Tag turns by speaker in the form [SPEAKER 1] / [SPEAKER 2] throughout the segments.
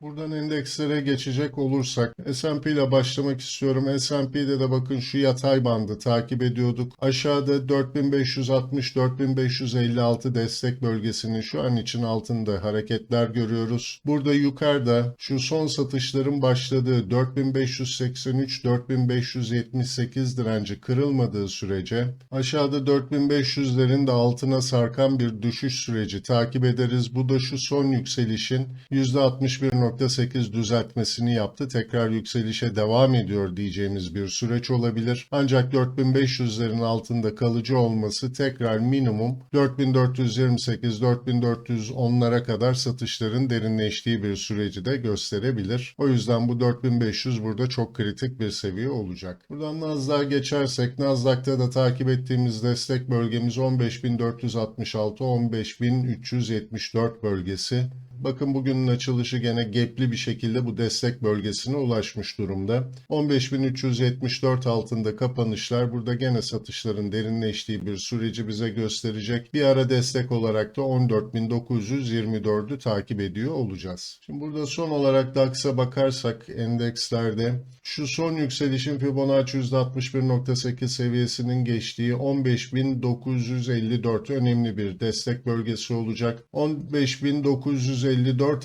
[SPEAKER 1] Buradan endekslere geçecek olursak S&P ile başlamak istiyorum. S&P'de de bakın şu yatay bandı takip ediyorduk. Aşağıda 4560-4556 destek bölgesinin şu an için altında hareketler görüyoruz. Burada yukarıda şu son satışların başladığı 4583-4578 direnci kırılmadığı sürece aşağıda 4500'lerin de altına sarkan bir düşüş süreci takip ederiz. Bu da şu son yükselişin %61.8 düzeltmesini yaptı. Tekrar yükselişe devam ediyor diyeceğimiz bir süreç olabilir. Ancak 4500'lerin altında kalıcı olması tekrar minimum 4428-4410'lara kadar satışların derinleştiği bir süreci de gösterebilir. O yüzden bu 4500 burada çok kritik bir seviye olacak. Buradan Nasdaq'a geçersek Nasdaq'ta da takip ettiğimiz destek bölgemiz 15466-15374 bölgesi. Bakın bugünün açılışı gene gapli bir şekilde bu destek bölgesine ulaşmış durumda. 15.374 altında kapanışlar burada gene satışların derinleştiği bir süreci bize gösterecek. Bir ara destek olarak da 14.924'ü takip ediyor olacağız. Şimdi burada son olarak DAX'a bakarsak endekslerde şu son yükselişin Fibonacci %61.8 seviyesinin geçtiği 15.954 önemli bir destek bölgesi olacak. 15.954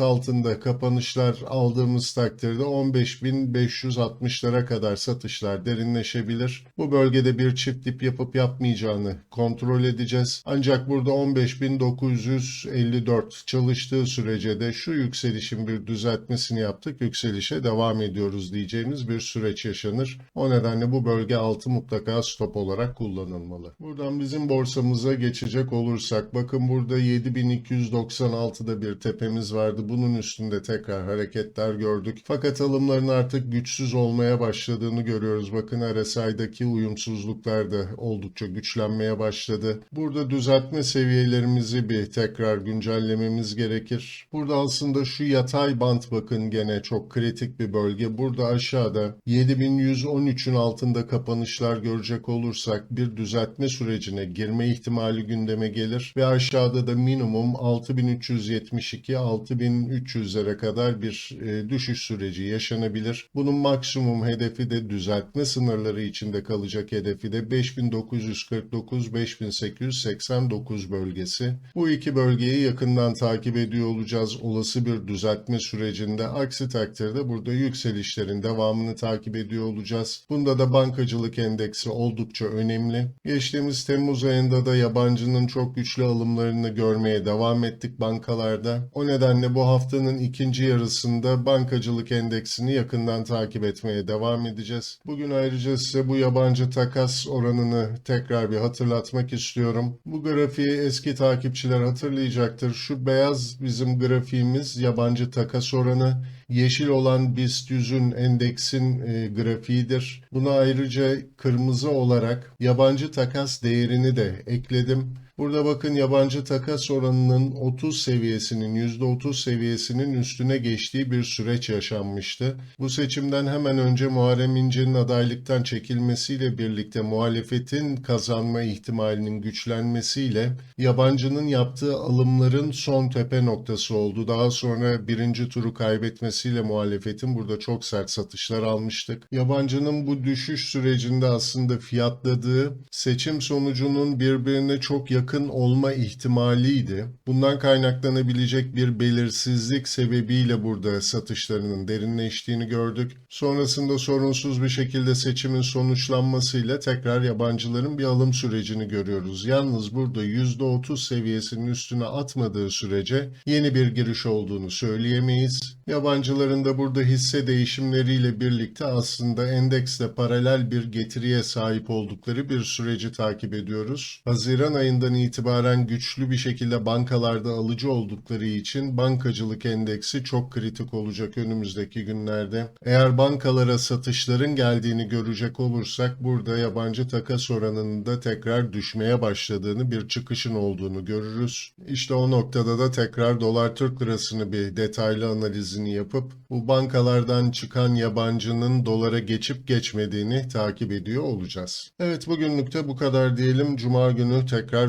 [SPEAKER 1] altında kapanışlar aldığımız takdirde 15.560'lara kadar satışlar derinleşebilir. Bu bölgede bir çift dip yapıp yapmayacağını kontrol edeceğiz. Ancak burada 15.954 çalıştığı sürece de şu yükselişin bir düzeltmesini yaptık. Yükselişe devam ediyoruz diyeceğimiz bir süreç yaşanır. O nedenle bu bölge altı mutlaka stop olarak kullanılmalı. Buradan bizim borsamıza geçecek olursak bakın burada 7296'da bir tepemiz vardı. Bunun üstünde tekrar hareketler gördük. Fakat alımların artık güçsüz olmaya başladığını görüyoruz. Bakın RSI'daki uyumsuzluklar da oldukça güçlenmeye başladı. Burada düzeltme seviyelerimizi bir tekrar güncellememiz gerekir. Burada aslında şu yatay bant bakın gene çok kritik bir bölge. Burada aşağıda 7113'ün altında kapanışlar görecek olursak bir düzeltme sürecine girme ihtimali gündeme gelir ve aşağıda da minimum 6372 6300'lere kadar bir e, düşüş süreci yaşanabilir. Bunun maksimum hedefi de düzeltme sınırları içinde kalacak hedefi de 5949 5889 bölgesi. Bu iki bölgeyi yakından takip ediyor olacağız olası bir düzeltme sürecinde. Aksi takdirde burada yükselişlerin devamını takip ediyor olacağız. Bunda da bankacılık endeksi oldukça önemli. Geçtiğimiz Temmuz ayında da yabancının çok güçlü alımlarını görmeye devam ettik bankalarda. O nedenle bu haftanın ikinci yarısında bankacılık endeksini yakından takip etmeye devam edeceğiz. Bugün ayrıca size bu yabancı takas oranını tekrar bir hatırlatmak istiyorum. Bu grafiği eski takipçiler hatırlayacaktır. Şu beyaz bizim grafiğimiz yabancı takas oranı. Yeşil olan BIST 100'ün endeksin e, grafiğidir. Buna ayrıca kırmızı olarak yabancı takas değerini de ekledim. Burada bakın yabancı takas oranının 30 seviyesinin %30 seviyesinin üstüne geçtiği bir süreç yaşanmıştı. Bu seçimden hemen önce Muharrem İnce'nin adaylıktan çekilmesiyle birlikte muhalefetin kazanma ihtimalinin güçlenmesiyle yabancının yaptığı alımların son tepe noktası oldu. Daha sonra birinci turu kaybetmesiyle muhalefetin burada çok sert satışlar almıştık. Yabancının bu düşüş sürecinde aslında fiyatladığı seçim sonucunun birbirine çok yakın yakın olma ihtimaliydi. Bundan kaynaklanabilecek bir belirsizlik sebebiyle burada satışlarının derinleştiğini gördük. Sonrasında sorunsuz bir şekilde seçimin sonuçlanmasıyla tekrar yabancıların bir alım sürecini görüyoruz. Yalnız burada %30 seviyesinin üstüne atmadığı sürece yeni bir giriş olduğunu söyleyemeyiz. Yabancıların da burada hisse değişimleriyle birlikte aslında endeksle paralel bir getiriye sahip oldukları bir süreci takip ediyoruz. Haziran ayından itibaren güçlü bir şekilde bankalarda alıcı oldukları için bankacılık endeksi çok kritik olacak önümüzdeki günlerde. Eğer bankalara satışların geldiğini görecek olursak burada yabancı takas oranının da tekrar düşmeye başladığını bir çıkışın olduğunu görürüz. İşte o noktada da tekrar dolar Türk lirasını bir detaylı analizini yapıp bu bankalardan çıkan yabancının dolara geçip geçmediğini takip ediyor olacağız. Evet bugünlük de bu kadar diyelim. Cuma günü tekrar